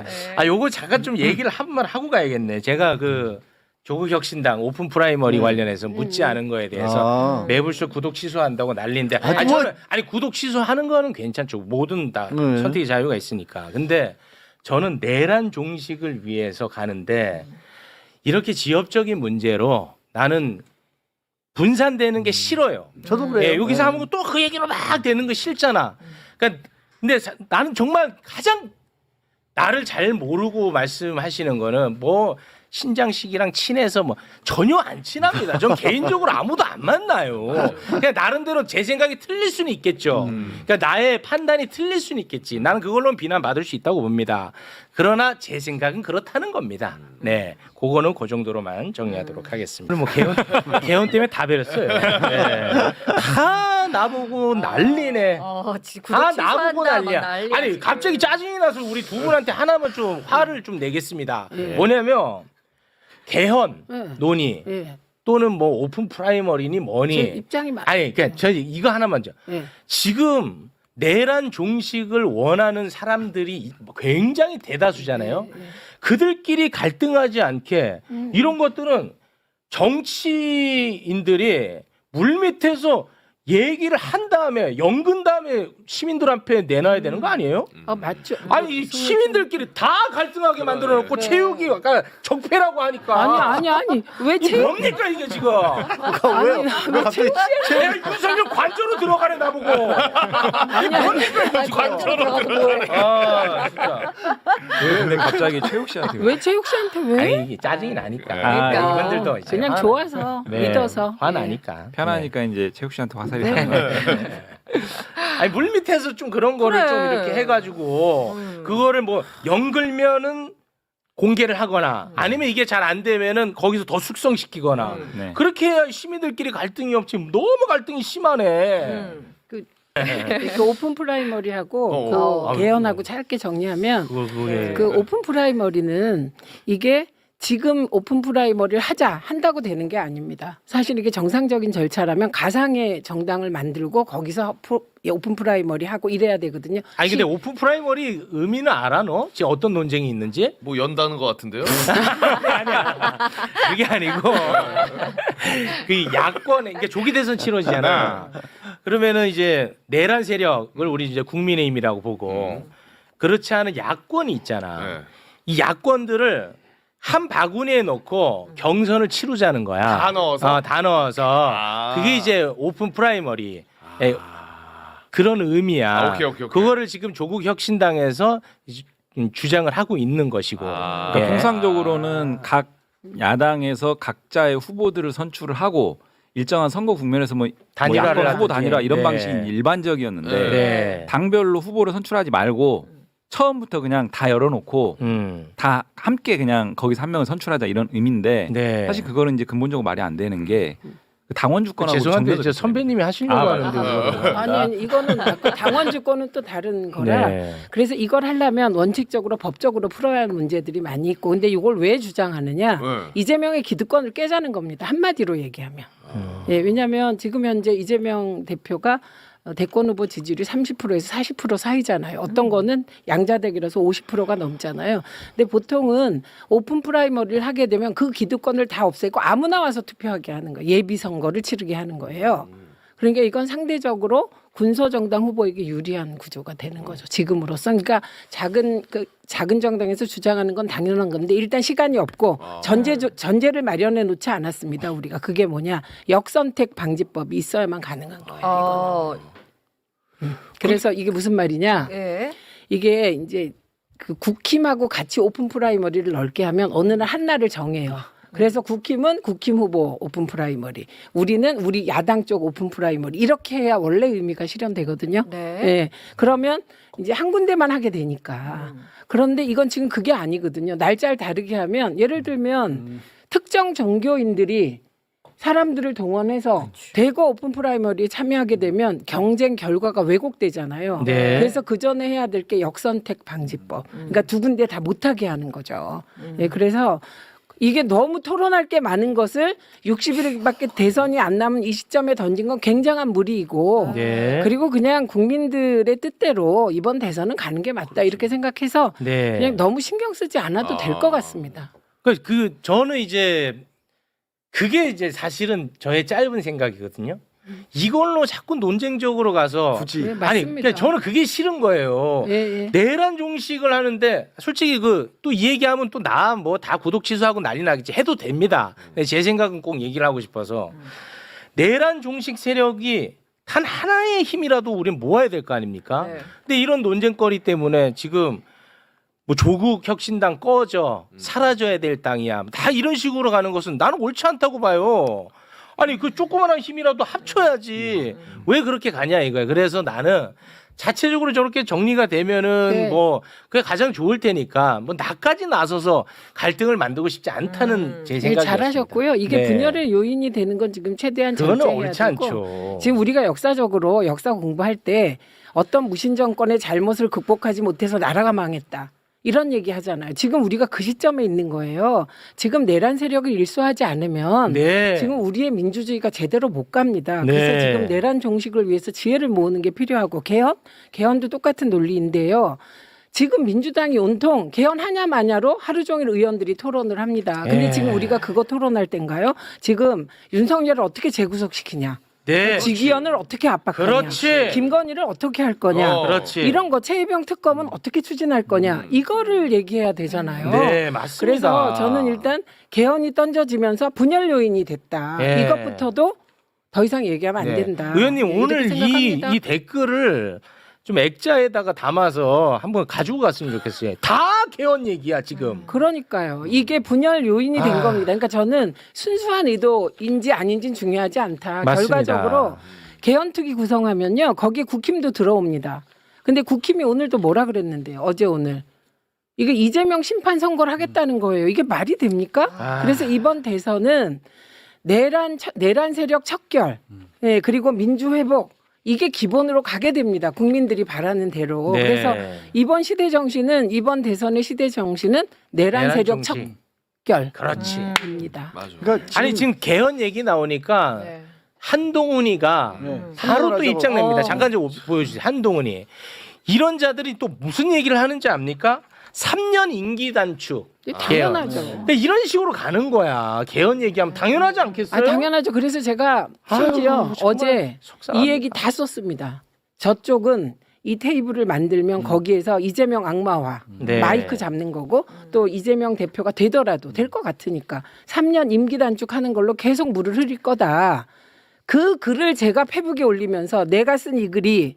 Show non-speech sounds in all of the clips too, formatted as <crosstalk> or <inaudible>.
알겠습니다. 네. 아, 요거 잠깐 좀 얘기를 한 번 하고 가야겠네. 제가 그 조국 혁신당 오픈 프라이머리 관련해서 묻지 않은 거에 대해서 아. 매불쇼 구독 취소한다고 난리인데 아니, 아니 뭐- 저는 아니 구독 취소하는 거는 괜찮죠. 뭐든 다 네. 선택의 자유가 있으니까. 근데 저는 내란 종식을 위해서 가는데 이렇게 지역적인 문제로 나는 분산되는 게 싫어요. 저도 그래요. 예, 여기서 네. 하면 또 그 얘기로 막 되는 거 싫잖아. 그러니까 근데 사- 나는 정말 가장 나를 잘 모르고 말씀하시는 거는 뭐 신장식이랑 친해서 뭐 전혀 안 친합니다. 전 <laughs> 개인적으로 아무도 안 만나요. 그냥 나름대로 제 생각이 틀릴 수는 있겠죠. 그러니까 나의 판단이 틀릴 수는 있겠지. 나는 그걸로 비난 받을 수 있다고 봅니다. 그러나 제 생각은 그렇다는 겁니다. 네, 그거는 그 정도로만 정리하도록 하겠습니다. 뭐 개헌 <laughs> 개헌 때문에 다 베렸어요. 네. 다 나보고 난리네. 어, 지- 구독 다 취소한다, 나보고 막 난리야. 난리야, 아니 지금. 갑자기 짜증이 나서 우리 두 분한테 하나만 좀 화를 좀 내겠습니다. 예. 뭐냐면 개헌 네. 논의 예. 또는 뭐 오픈 프라이머리니 제 뭐니 입장이 맞. 아니 그러니까 저 이거 하나만 좀 예. 지금 내란 종식을 원하는 사람들이 굉장히 대다수잖아요. 예, 예. 그들끼리 갈등하지 않게 음. 이런 것들은 정치인들이 물 밑에서 얘기를 한 다음에 연근 다음에 시민들한테 내놔야 되는 거 아니에요? 어 맞죠. 아니 이 시민들끼리 다 갈등하게 만들어 놓고 네. 체육이 아까 적폐라고 하니까. 아니 아니 아니. 왜 이게 체육 뭡니까 이게 지금? 아니 왜 체육 내가 윤석열 관저로 들어가래 나보고. 아니 아니. 뭐해. 아 진짜. 왜 갑자기 최욱 씨한테 왜 체육 씨한테 왜? 아니 이게 짜증이 나니까. 그러니까. 아, 이분들도 이제 그냥 화- 좋아서 네, 믿어서. 화나니까. 편하니까 이제 최욱 씨한테 화살 이 네. 거예요. <laughs> 아니 물 밑에서 좀 그런 거를 그래. 좀 이렇게 해가지고 음. 그거를 뭐 연글면은 공개를 하거나 아니면 이게 잘 안 되면은 거기서 더 숙성시키거나 음. 네. 그렇게 해야 시민들끼리 갈등이 없지 너무 갈등이 심하네. 음. 그 <laughs> 오픈 프라이머리하고 어. 그 개헌하고 짧게 정리하면 그거 그게 그 오픈 프라이머리는 이게 지금 오픈 프라이머리를 하자 한다고 되는 게 아닙니다. 사실 이게 정상적인 절차라면 가상의 정당을 만들고 거기서 프로- 오픈 프라이머리 하고 이래야 되거든요. 아니 근데 시- 오픈 프라이머리 의미는 알아 너? 지금 어떤 논쟁이 있는지? 뭐 연다는 것 같은데요? <laughs> 아니야. 그게 아니고 그 야권 그러니까 조기 대선 치러지잖아. 그러면은 이제 내란 세력을 우리 이제 국민의힘이라고 보고 그렇지 않은 야권이 있잖아. 네. 이 야권들을 한 바구니에 넣고 경선을 치르자는 거야. 다 넣어서? 어, 다 넣어서. 아. 그게 이제 오픈 프라이머리. 예, 그런 의미야. 아, 오케이, 오케이, 오케이. 그거를 지금 조국 혁신당에서 이제 음, 주장을 하고 있는 것이고. 아. 그러니까 예. 통상적으로는 각 야당에서 각자의 후보들을 선출을 하고 일정한 선거 국면에서 뭐 단일화를 야권 후보 하든지. 단일화 이런 네. 방식이 일반적이었는데 네. 당별로 후보를 선출하지 말고 처음부터 그냥 다 열어놓고 음. 다 함께 그냥 거기서 한 명을 선출하자 이런 의미인데 네. 사실 그거는 이제 근본적으로 말이 안 되는 게그 당원 주권하고 죄송한데 정교도 이제 선배님이 하시려고 아, 하는데 아. <laughs> 아니 아니 이거는 그 당원 주권은 또 다른 거라 네. 그래서 이걸 하려면 원칙적으로 법적으로 풀어야 하는 문제들이 많이 있고 근데 이걸 왜 주장하느냐 네. 이재명의 기득권을 깨자는 겁니다 한마디로 얘기하면 음. 예, 왜냐하면 지금 현재 이재명 대표가 어, 대권 후보 지지율이 30%에서 40% 사이잖아요. 어떤 거는 양자택이라서 50%가 넘잖아요. 근데 보통은 오픈 프라이머리를 하게 되면 그 기득권을 다 없애고 아무나 와서 투표하게 하는 거예요. 예비 선거를 치르게 하는 거예요. 그러니까 이건 상대적으로 군소 정당 후보에게 유리한 구조가 되는 거죠. 지금으로서 그러니까 작은 그 작은 정당에서 주장하는 건 당연한 건데 일단 시간이 없고 전제 전제를 마련해 놓지 않았습니다. 우리가 그게 뭐냐 역선택 방지법이 있어야만 가능한 거예요. 어, 그래서 이게 무슨 말이냐? 예. 이게 이제 그 국힘하고 같이 오픈 프라이머리를 넓게 하면 어느 날 한 날을 정해요. 그래서 국힘은 국힘 후보 오픈 프라이머리, 우리는 우리 야당 쪽 오픈 프라이머리 이렇게 해야 원래 의미가 실현되거든요. 네. 예. 그러면 이제 한 군데만 하게 되니까. 그런데 이건 지금 그게 아니거든요. 날짜를 다르게 하면 예를 들면 특정 종교인들이 사람들을 동원해서 대거 오픈 프라이머리에 참여하게 되면 경쟁 결과가 왜곡되잖아요. 네. 그래서 그 전에 해야 될 게 역선택 방지법. 그러니까 두 군데 다 못하게 하는 거죠. 예, 그래서 이게 너무 토론할 게 많은 것을 60일밖에 대선이 안 남은 이 시점에 던진 건 굉장한 무리이고 네. 그리고 그냥 국민들의 뜻대로 이번 대선은 가는 게 맞다 이렇게 생각해서 네. 그냥 너무 신경 쓰지 않아도 될 것 같습니다. 그, 그 저는 이제 그게 이제 사실은 저의 짧은 생각이거든요. 이걸로 자꾸 논쟁적으로 가서 굳이 네, 아니 맞습니다. 그러니까 저는 그게 싫은 거예요. 예, 예. 내란 종식을 하는데 솔직히 그 또 이 얘기하면 또 나 뭐 다 구독 취소하고 난리 나겠지 해도 됩니다. 근데 제 생각은 꼭 얘기를 하고 싶어서 내란 종식 세력이 단 하나의 힘이라도 우린 모아야 될 거 아닙니까? 네. 근데 이런 논쟁거리 때문에 지금 뭐 조국 혁신당 꺼져 사라져야 될 땅이야 다 이런 식으로 가는 것은 나는 옳지 않다고 봐요. 아니 그 조그만한 힘이라도 합쳐야지 왜 그렇게 가냐 이거야. 그래서 나는 자체적으로 저렇게 정리가 되면은 네. 뭐 그게 가장 좋을 테니까 뭐 나까지 나서서 갈등을 만들고 싶지 않다는 음. 제 예, 생각이었습니다. 잘하셨고요. 이게 네. 분열의 요인이 되는 건 지금 최대한 그거는 절제해야 옳지 되고 않죠. 지금 우리가 역사적으로 역사 공부할 때 어떤 무신 정권의 잘못을 극복하지 못해서 나라가 망했다. 이런 얘기 하잖아요. 지금 우리가 그 시점에 있는 거예요. 지금 내란 세력을 일소하지 않으면 네. 지금 우리의 민주주의가 제대로 못 갑니다. 네. 그래서 지금 내란 종식을 위해서 지혜를 모으는 게 필요하고 개헌, 개헌도 똑같은 논리인데요. 지금 민주당이 온통 개헌하냐 마냐로 하루 종일 의원들이 토론을 합니다. 근데 네. 지금 우리가 그거 토론할 땐가요? 지금 윤석열을 어떻게 재구속시키냐? 네. 지기현을 어떻게 압박하냐? 그렇지. 김건희를 어떻게 할 거냐? 어, 그렇지. 이런 거 최혜병 특검은 어떻게 추진할 거냐? 이거를 얘기해야 되잖아요. 네, 맞습니다. 그래서 저는 일단 개헌이 던져지면서 분열 요인이 됐다. 예. 이것부터도 더 이상 얘기하면 안 네. 된다. 의원님 네, 이렇게 오늘 이, 생각합니다. 이 댓글을 좀 액자에다가 담아서 한번 가지고 갔으면 좋겠어요. 다 개헌 얘기야 지금. 그러니까요. 이게 분열 요인이 된 아. 겁니다. 그러니까 저는 순수한 의도인지 아닌지는 중요하지 않다. 맞습니다. 결과적으로 개헌특위 구성하면요. 거기에 국힘도 들어옵니다. 근데 국힘이 오늘도 뭐라 그랬는데요. 어제 오늘. 이게 이재명 심판 선거를 하겠다는 거예요. 이게 말이 됩니까? 아. 그래서 이번 대선은 내란 첫- 내란 세력 척결, 예, 그리고 민주 회복 이게 기본으로 가게 됩니다. 국민들이 바라는 대로. 네. 그래서 이번 시대 정신은 이번 대선의 시대 정신은 내란, 내란 세력 정치. 척결입니다. 그렇지. 맞아. 그러니까 아니 지금 개헌 얘기 나오니까 네. 한동훈이가 네. 바로 또 한동훈 입장 하자고. 냅니다. 어. 잠깐 좀 보여주세요. 한동훈이 이런 자들이 또 무슨 얘기를 하는지 압니까? 3년 임기 단축. 개헌. 당연하죠. 근데 이런 식으로 가는 거야. 개헌 얘기하면 당연하지 않겠어요? 아, 당연하죠. 그래서 제가 심지어 아유, 정말 어제 속상합니다. 이 얘기 다 썼습니다. 저쪽은 이 테이블을 만들면 거기에서 이재명 악마화 네. 마이크 잡는 거고 또 이재명 대표가 되더라도 될 것 같으니까 3년 임기 단축하는 걸로 계속 물을 흐릴 거다. 그 글을 제가 페북에 올리면서 내가 쓴 이 글이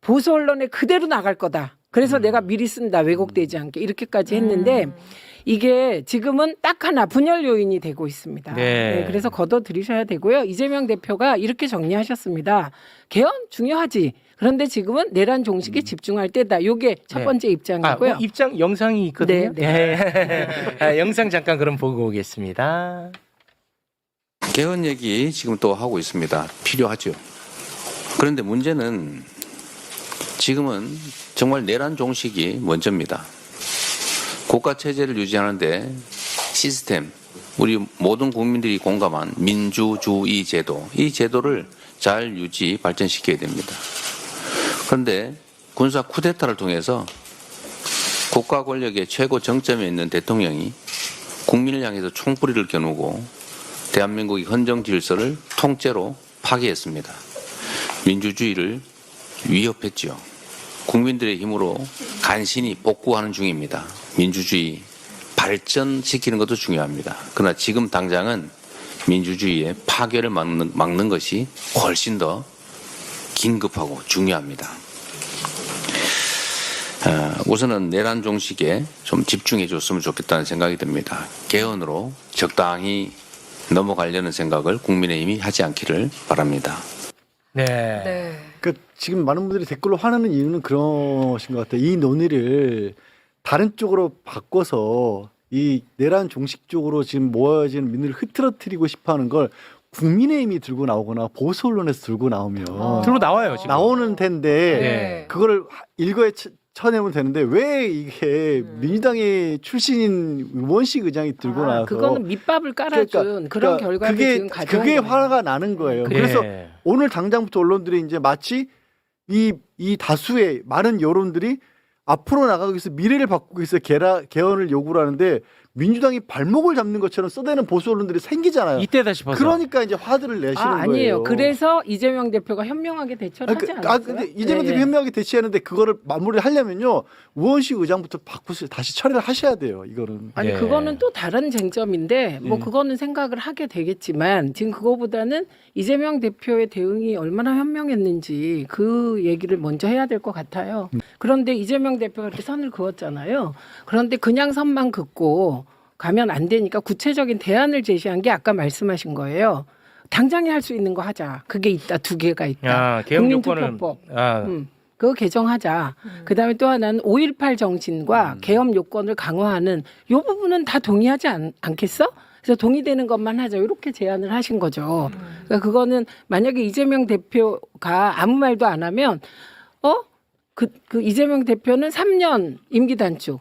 보수 언론에 그대로 나갈 거다. 그래서 음. 내가 미리 쓴다 왜곡되지 않게 이렇게까지 했는데 이게 지금은 딱 하나 분열 요인이 되고 있습니다. 네. 그래서 걷어 들이셔야 되고요. 이재명 대표가 이렇게 정리하셨습니다. 개헌 중요하지. 그런데 지금은 내란 종식에 집중할 때다. 요게 첫 음. 네. 번째 아, 입장이고요. 뭐 입장 영상이 있거든요. 네, 네. <laughs> 아, 영상 잠깐 그럼 보고 오겠습니다. 개헌 얘기 지금 또 하고 있습니다. 필요하죠. 그런데 문제는 지금은 정말 내란 종식이 먼저입니다. 국가 체제를 유지하는데 시스템, 우리 모든 국민들이 공감한 민주주의 제도, 이 제도를 잘 유지 발전시켜야 됩니다. 그런데 군사 쿠데타를 통해서 국가 권력의 최고 정점에 있는 대통령이 국민을 향해서 총뿌리를 겨누고 대한민국의 헌정 질서를 통째로 파괴했습니다. 민주주의를 위협했지요. 국민들의 힘으로 간신히 복구하는 중입니다. 민주주의 발전시키는 것도 중요합니다. 그러나 지금 당장은 민주주의의 파괴를 막는, 막는 것이 훨씬 더 긴급하고 중요합니다. 어, 우선은 내란 종식에 좀 집중해 줬으면 좋겠다는 생각이 듭니다. 개헌으로 적당히 넘어가려는 생각을 국민의힘이 하지 않기를 바랍니다. 네. 네. 그 지금 많은 분들이 댓글로 화내는 이유는 그러신 것 같아요. 이 논의를 다른 쪽으로 바꿔서 이 내란 종식 쪽으로 지금 모아진 민의를 흐트러뜨리고 싶어하는 걸 국민의힘이 들고 나오거나 보수 언론에서 들고 나오면 어. 들고 나와요 지금. 나오는 텐데 네. 그거를 일거에 치- 쳐내면 되는데 왜 이게 민주당의 출신인 의원식 의장이 들고 아, 나서 그거는 밑밥을 깔아준 그런 그러니까 결과를 그게 지금 가져온 그게. 화가 나는 거예요. 네. 그래 서 오늘 당장부터 언론들이 이제 마치 이, 이 다수의 많은 여론들이 앞으로 나가기 위해서 미래를 바꾸기 위해서 개라, 개헌을 요구를 하는데 민주당이 발목을 잡는 것처럼 써대는 보수 언론들이 생기잖아요. 이때다 싶어서. 그러니까 이제 화들을 내시는 아, 아니에요. 거예요. 그래서 이재명 대표가 현명하게 대처를 아, 그, 하지 않았어요. 아 근데 이재명 예, 대표 예. 현명하게 대치하는데 그거를 마무리를 하려면요 의원식 의장부터 바꾸시 다시 처리를 하셔야 돼요. 이거는. 아니 예. 그거는 또 다른 쟁점인데 뭐 예. 그거는 생각을 하게 되겠지만 지금 그거보다는 이재명 대표의 대응이 얼마나 현명했는지 그 얘기를 먼저 해야 될 것 같아요. 그런데 이재명 대표가 이렇게 선을 그었잖아요. 그런데 그냥 선만 긋고 가면 안 되니까 구체적인 대안을 제시한 게 아까 말씀하신 거예요. 당장에 할 수 있는 거 하자. 그게 있다. 두 개가 있다. 요건은 국민투표법. 아, 음, 그거 개정하자. 그다음에 또 하나는 5.18 정신과 개업 요건을 강화하는 요 부분은 다 동의하지 않, 않겠어? 그래서 동의되는 것만 하자. 이렇게 제안을 하신 거죠. 그러니까 그거는 만약에 이재명 대표가 아무 말도 안 하면 어? 그, 그 이재명 대표는 3년 임기 단축.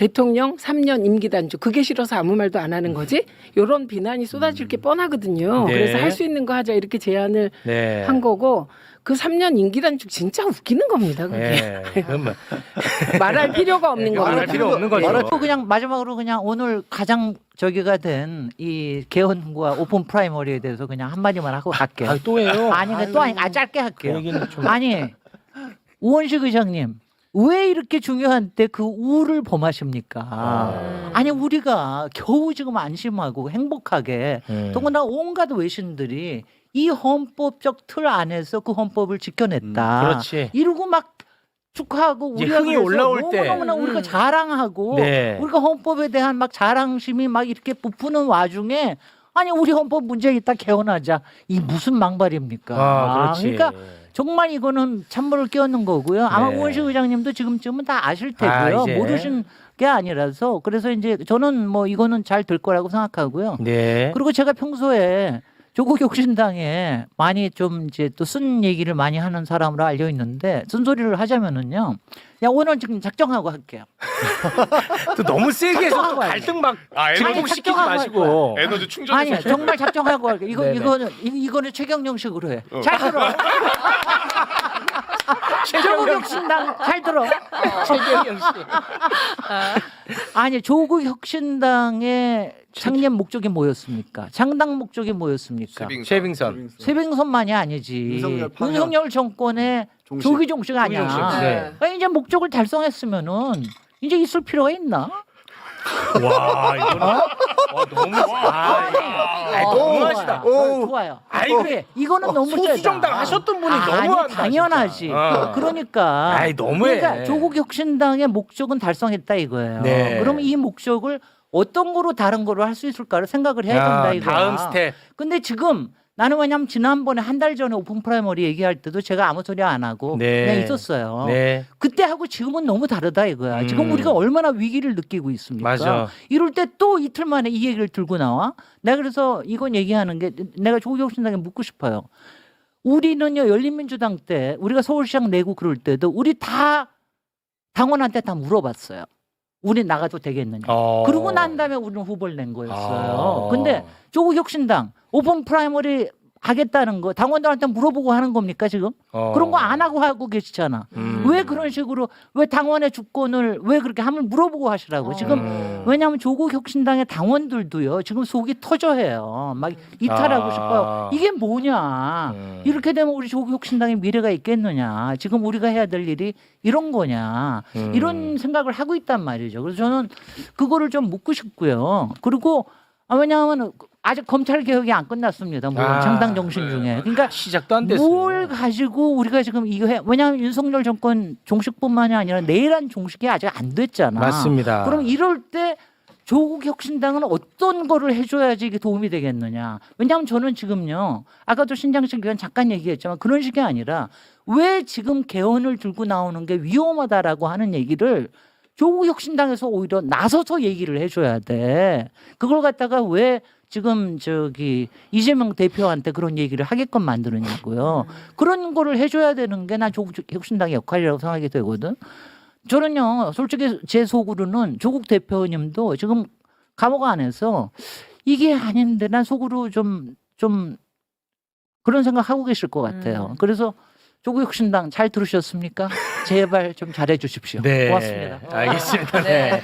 대통령 3년 임기 단축. 그게 싫어서 아무 말도 안 하는 거지? 요런 비난이 쏟아질 게 뻔하거든요. 네. 그래서 할 수 있는 거 하자. 이렇게 제안을 네. 한 거고 그 3년 임기 단축 진짜 웃기는 겁니다. 그게 네. 그건 뭐 <laughs> 말할 필요가 없는 말할 겁니다. 필요 없는 거죠. 말할 또 그냥 마지막으로 그냥 오늘 가장 저기가 된 이 개헌과 오픈 프라이머리에 대해서 그냥 한 마디만 하고 갈게요. 아, 또 해요. 아니 그또 아니 아 짧게 그 할게요. 얘기는 좀 아니 <laughs> 우원식 의장님 왜 이렇게 중요한 때그 우를 범하십니까? 아. 아니 우리가 겨우 지금 안심하고 행복하게 음. 더군다나 온갖 외신들이 이 헌법적 틀 안에서 그 헌법을 지켜냈다. 음, 그렇지. 이러고 막 축하하고 이제 우리가 흥이 그래서 올라올 때. 너무너무나 우리가 음. 자랑하고 네. 우리가 헌법에 대한 막 자랑심이 막 이렇게 부푸는 와중에 아니 우리 헌법 문제 있다 개헌하자 이 무슨 망발입니까? 아. 그러니까 정말 이거는 찬물을 끼얹는 거고요. 아마 네. 우원식 의장님도 지금쯤은 다 아실 아, 테고요. 이제. 모르신 게 아니라서 그래서 이제 저는 뭐 이거는 잘 될 거라고 생각하고요. 네. 그리고 제가 평소에 조국 혁신당에 많이 좀 이제 또 쓴 얘기를 많이 하는 사람으로 알려 있는데 쓴소리를 하자면은요. 야 오늘 지금 작정하고 할게요. <laughs> 또 너무 세게 해서 또 작정하고 갈등 막 아, 에너지, 증폭시키지 작정하고 마시고. 에너지 충전해서 아니 정말 작정하고 할게요. 이거 네네. 이거는 이- 이거는 최경영식으로 해. 어. 잘 들어. <laughs> 조국 혁신당 잘 들어. 최경영 씨. 아니 조국 혁신당의 창립 목적이 뭐였습니까? 창당 목적이 뭐였습니까? 최빙선. 세빙선만이 아니지. 윤석열 정권의 종식. 조기 종 식 아니야. 조기 종식, 네. 그러니까 이제 목적을 달성했으면은 이제 있을 필요가 있나? 와, 이거는 와, 너무 아, 아, 너무하시다. 좋아요. 좋아요. 아이, 그래, 이거는 너무 세다. 소수정당 하셨던 분이 아니, 너무한다. 당연하지. 진짜. 어. 그러니까. 아이, 너무해. 그러니까 조국 혁신당의 목적은 달성했다 이거예요. 네. 그러면 이 목적을 어떤 거로 다른 거로 할 수 있을까를 생각을 해야 된다 야, 이거야. 다음 스텝. 근데 지금 나는 왜냐면 지난번에 한 달 전에 오픈 프라이머리 얘기할 때도 제가 아무 소리 안 하고 네. 그냥 있었어요. 네. 그때 하고 지금은 너무 다르다 이거야. 지금 음. 우리가 얼마나 위기를 느끼고 있습니까? 맞아. 이럴 때 또 이틀 만에 이 얘기를 들고 나와. 내가 그래서 이건 얘기하는 게 내가 조국혁신당에 묻고 싶어요. 우리는요 열린민주당 때 우리가 서울시장 내고 그럴 때도 우리 다 당원한테 다 물어봤어요. 우리 나가도 되겠느냐. 어. 그러고 난 다음에 우리는 후보를 낸 거였어요. 아. 근데 조국 혁신당 오픈 프라이머리 하겠다는 거 당원들한테 물어보고 하는 겁니까 지금? 어. 그런 거 안 하고 하고 계시잖아. 음. 왜 그런 식으로 왜 당원의 주권을 왜 그렇게 하면 물어보고 하시라고 지금 음. 왜냐하면 조국 혁신당의 당원들도요 지금 속이 터져해요 막 이탈하고 아. 싶어요 이게 뭐냐 음. 이렇게 되면 우리 조국 혁신당의 미래가 있겠느냐 지금 우리가 해야 될 일이 이런 거냐 음. 이런 생각을 하고 있단 말이죠 그래서 저는 그거를 좀 묻고 싶고요 그리고 아, 왜냐하면 아직 검찰 개혁이 안 끝났습니다 뭐 아. 창당 정신 중에 그러니까 시작도 안 됐어요. 뭘 가지고 우리가 지금 이거 해? 왜냐하면 윤석열 정권 종식뿐만이 아니라 내란 종식이 아직 안 됐잖아. 맞습니다. 그럼 이럴 때 조국 혁신당은 어떤 거를 해줘야지 이게 도움이 되겠느냐? 왜냐하면 저는 지금요. 아까도 신장식 의원 잠깐 얘기했지만 그런 식이 아니라 왜 지금 개헌을 들고 나오는 게 위험하다라고 하는 얘기를 조국 혁신당에서 오히려 나서서 얘기를 해줘야 돼. 그걸 갖다가 왜 지금 저기 이재명 대표한테 그런 얘기를 하게끔 만드느냐고요. 그런 거를 해줘야 되는 게 난 조국 혁신당의 역할이라고 생각이 되거든. 저는요, 솔직히 제 속으로는 조국 대표님도 지금 감옥 안에서 이게 아닌데 난 속으로 좀, 좀 그런 생각 하고 계실 것 같아요. 그래서 조국 혁신당 잘 들으셨습니까? 제발 좀 잘해 주십시오. 네. 고맙습니다. 알겠습니다. 네.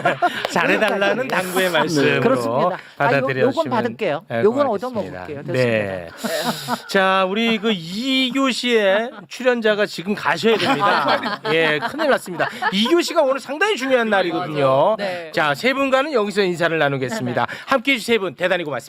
<laughs> 잘해달라는 당부의 말씀으로 그렇습니다. 아, 요, 받아들여 요건 주시면 받을게요. 네, 요건. 얻어 먹을게요. 됐습니다. 네. 자, 우리 그 이교 씨의 출연자가 지금 가셔야 됩니다. <laughs> 예, 큰일 났습니다. 이교 씨가 오늘 상당히 중요한 날이거든요. 네. 자, 세 분과는 여기서 인사를 나누겠습니다. 함께 해주신 세 분 대단히 고맙습니다.